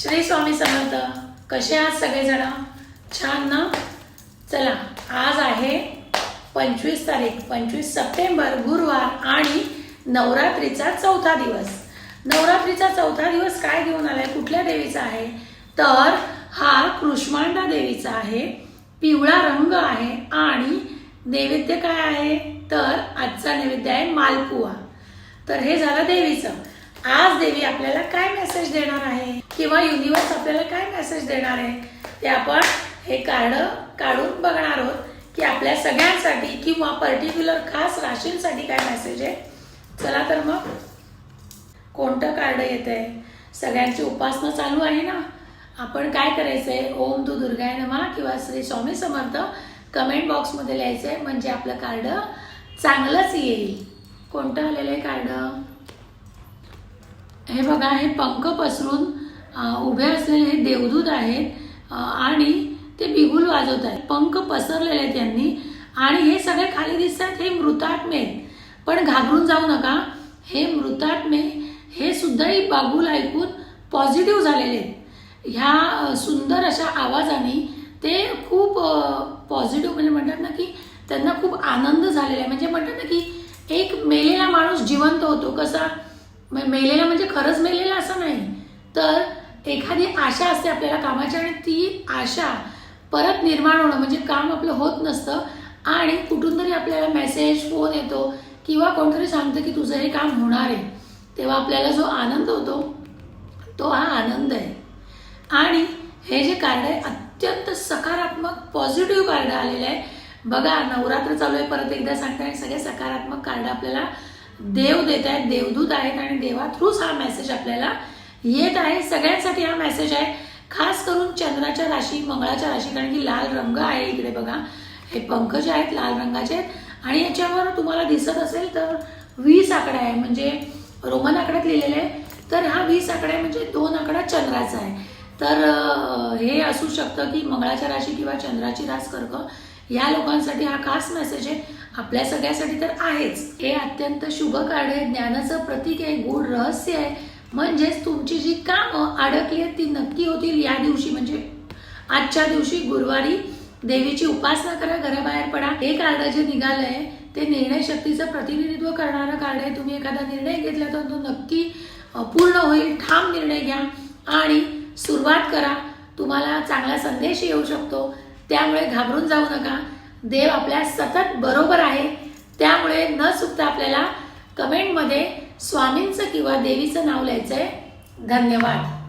श्री स्वामी समर्थ कसे आहात सगळेजण? छान ना? चला आज आहे पंचवीस तारीख पंचवीस सप्टेंबर गुरुवार आणि नवरात्रीचा चौथा दिवस. नवरात्रीचा चौथा दिवस काय घेऊन आलाय? कुठल्या देवीचा आहे? तर हा कृष्मांडा देवीचा आहे पिवळा रंग आहे आणि नैवेद्य काय आहे? तर आजचा नैवेद्य आहे मालपुआ तर हे झालं देवीचं. आज देवी आपल्याला काय मेसेज देणार आहे? किंवा युनिवर्स आपल्याला काय मेसेज देणार आहे? ते आपण हे कार्ड काढून बघणार आहोत. की आपल्या सगळ्यांसाठी किंवा पर्टिक्युलर खास राशींसाठी काय मेसेज आहे? चला तर मग. कोणतं कार्ड येत आहे सगळ्यांची उपासना चालू आहे ना? आपण काय करायचंय? ओम तू दुर्गाय नमा किंवा श्री स्वामी समर्थ कमेंट बॉक्समध्ये लिहायचं आहे म्हणजे आपलं कार्ड चांगलंच येईल. कोणतं आलेलं आहे कार्ड हे बघा हे पंख पसरून उभे असलेले हे देवदूत आहेत आणि ते बिगुल वाजवत आहेत. पंख पसरलेले आहेत त्यांनी आणि हे सगळे खाली दिसतात हे मृतात्मे. आहेत पण घाबरून जाऊ नका हे मृतात्मे हे सुद्धाही बागुल ऐकून पॉझिटिव्ह झालेले आहेत. ह्या सुंदर अशा आवाजाने ते खूप पॉझिटिव्ह म्हणजे म्हणतात ना की त्यांना खूप आनंद झालेला आहे. म्हणजे म्हणतात ना की एक मेलेला माणूस जिवंत होतो कसा? मेलेला म्हणजे खरंच मेलेला असं नाही. तर एखादी आशा असते आपल्याला कामाची आणि ती आशा परत निर्माण होणं म्हणजे काम आपलं होत नसतं आणि कुठून तरी आपल्याला मेसेज फोन येतो किंवा कोणतरी सांगतं की तुझं हे काम होणार आहे. तेव्हा आपल्याला जो आनंद होतो तो हा आनंद आहे. आणि हे जे कार्ड आहे अत्यंत सकारात्मक पॉझिटिव्ह कार्ड आलेलं आहे. बघा नवरात्र चालू आहे परत एकदा सांगते आणि सगळे सकारात्मक कार्ड आपल्याला देव देत आहेत देवदूत आहेत आणि देवा थ्रूच हा मेसेज आपल्याला येत आहे. सगळ्यांसाठी हा मेसेज आहे. खास करून चंद्राच्या राशी मंगळाच्या राशी कारण की लाल रंग आहे इकडे बघा. हे पंख जे आहेत लाल रंगाचे आहेत. आणि याच्यावर तुम्हाला दिसत असेल तर वीस आकडा आहे. म्हणजे रोमन आकड्यात लिहिलेलं आहे. तर हा वीस आकडा आहे म्हणजे दोन आकडा चंद्राचा आहे. तर हे असू शकतं की मंगळाच्या राशी किंवा चंद्राची रास कर्क. या लोकांसाठी हा खास मेसेज आहे. आपल्या सगळ्यासाठी तर आहेच. हे अत्यंत शुभ कार्ड आहे. ज्ञानाचं प्रतीक आहे. गूढ रहस्य आहे. म्हणजेच तुमची जी कामं अडकली आहेत ती नक्की होतील. या दिवशी म्हणजे आजच्या दिवशी गुरुवारी देवीची उपासना करा घराबाहेर पडा. हे कार्ड जे निघालंय ते निर्णय शक्तीचं प्रतिनिधित्व करणारं कार्ड आहे. तुम्ही एखादा निर्णय घेतला तर तो नक्की पूर्ण होईल. ठाम निर्णय घ्या आणि सुरुवात करा. तुम्हाला चांगला संदेश येऊ शकतो. त्यामुळे घाबरून जाऊ नका. देव आपल्या सतत बरोबर आहे. त्यामुळे न चुकता आपल्याला कमेंटमध्ये स्वामींचं किंवा देवीचं नाव लिहायचं आहे धन्यवाद.